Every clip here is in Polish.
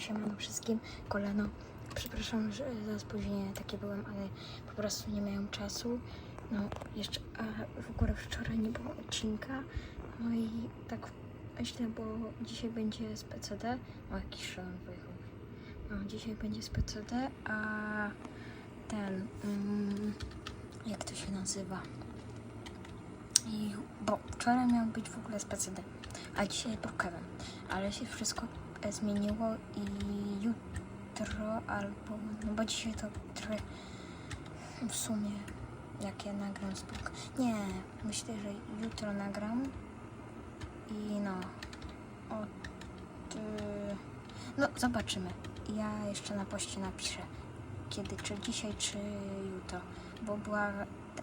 Siemano, siemano wszystkim, kolano. Przepraszam, że za spóźnienie takie byłem, ale po prostu nie miałem czasu. No, jeszcze, a w ogóle wczoraj nie było odcinka. No i tak myślę, bo dzisiaj będzie z PCD. O, jakiś szalon wyjechał. No, dzisiaj będzie z PCD, a ten, mm, jak to się nazywa? I, bo wczoraj miał być w ogóle z PCD, a dzisiaj jest Brookhaven. Ale się wszystko zmieniło i jutro albo, no bo dzisiaj to trochę w sumie jak ja nagram Brook... Nie, myślę, że jutro nagram i no od... No zobaczymy. Ja jeszcze na poście napiszę kiedy, czy dzisiaj, czy jutro, bo była,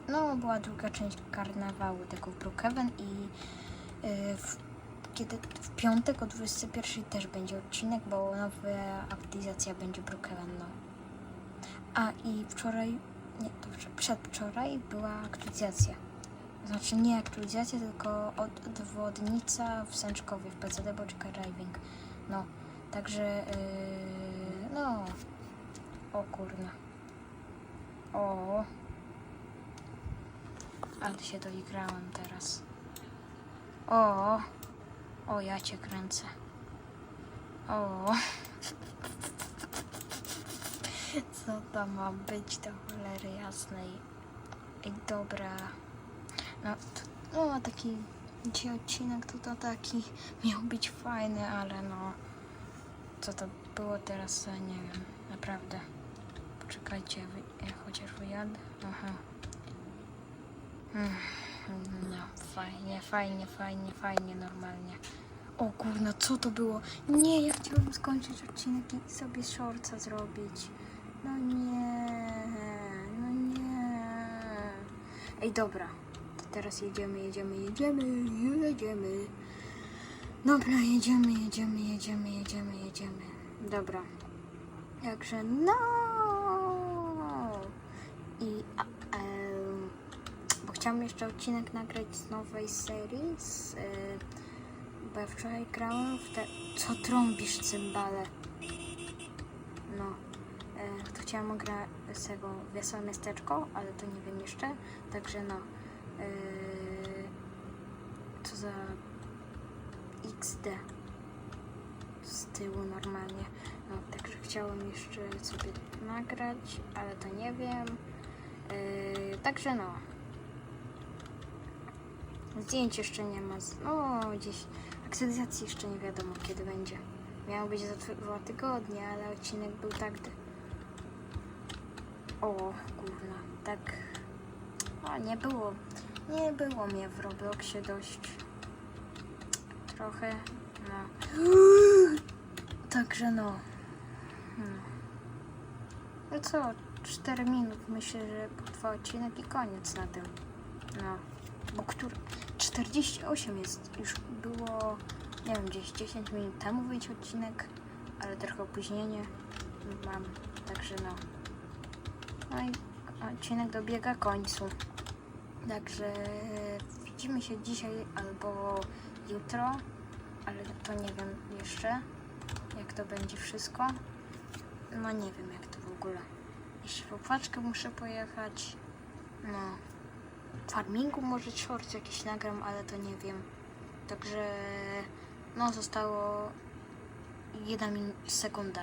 no była druga część karnawału tego w Brookhaven i y, w, kiedy w piątek o 21 też będzie odcinek, bo nowa aktualizacja będzie Brookhaven, no. A i wczoraj, nie, dobrze, przedwczoraj była aktualizacja. Znaczy nie aktualizacja, tylko odwodnica w Sęczkowie w PCD Boczka Driving. No, także, yy, no, o kurna. O. Ale się doigrałem teraz. O. O, ja cię kręcę. O. Co to ma być do cholery jasnej? Ej, dobra. No, to, no taki dzisiaj odcinek to, to taki miał być fajny, ale no co to było teraz, nie wiem, naprawdę. Poczekajcie, wy, ja chociaż wyjadę. Aha. Mm, No, fajnie, fajnie, fajnie, fajnie, normalnie. O kurna, co to było? Nie, ja chciałabym skończyć odcinek i sobie shortsa zrobić. No nie, no nie. Ej, dobra. To teraz jedziemy, jedziemy, jedziemy, jedziemy. Dobra, jedziemy, jedziemy, jedziemy, jedziemy, jedziemy. Dobra. Także no. I a, em, bo chciałam jeszcze odcinek nagrać z nowej serii, z, y, bo ja wczoraj grałem w te... Co trąbisz, cymbale? No. E, to chciałam grać z tego Wesołe Miasteczko, ale to nie wiem jeszcze. Także no. E, co za XD z tyłu normalnie. No, także chciałam jeszcze sobie nagrać, ale to nie wiem. Yy, także no. Zdjęć jeszcze nie ma. No, gdzieś aktualizacji jeszcze nie wiadomo kiedy będzie. Miało być za dwa- dwa tygodnie, ale odcinek był tak. O, kurna, tak. O, nie było. Nie było mnie w Robloxie dość trochę. No. Także no. Hmm. No co, 4 minut myślę, że potrwa odcinek i koniec na tym. No. Bo który. 48 jest. Już było, nie wiem, gdzieś 10 minut temu wyjść odcinek, ale trochę opóźnienie mam. Także no. No i odcinek dobiega końcu. Także widzimy się dzisiaj albo jutro, ale to nie wiem jeszcze, jak to będzie wszystko. No nie wiem, jak to w ogóle. Jeszcze po muszę pojechać. No, farmingu może short jakiś nagram, ale to nie wiem. Także, no zostało jedna min- sekunda.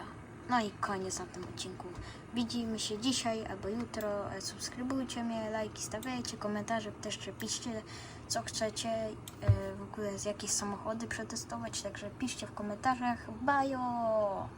No i koniec na tym odcinku. Widzimy się dzisiaj albo jutro. Subskrybujcie mnie, lajki stawiajcie, komentarze też piszcie co chcecie, e, w ogóle z jakieś samochody przetestować, także piszcie w komentarzach. Bajo!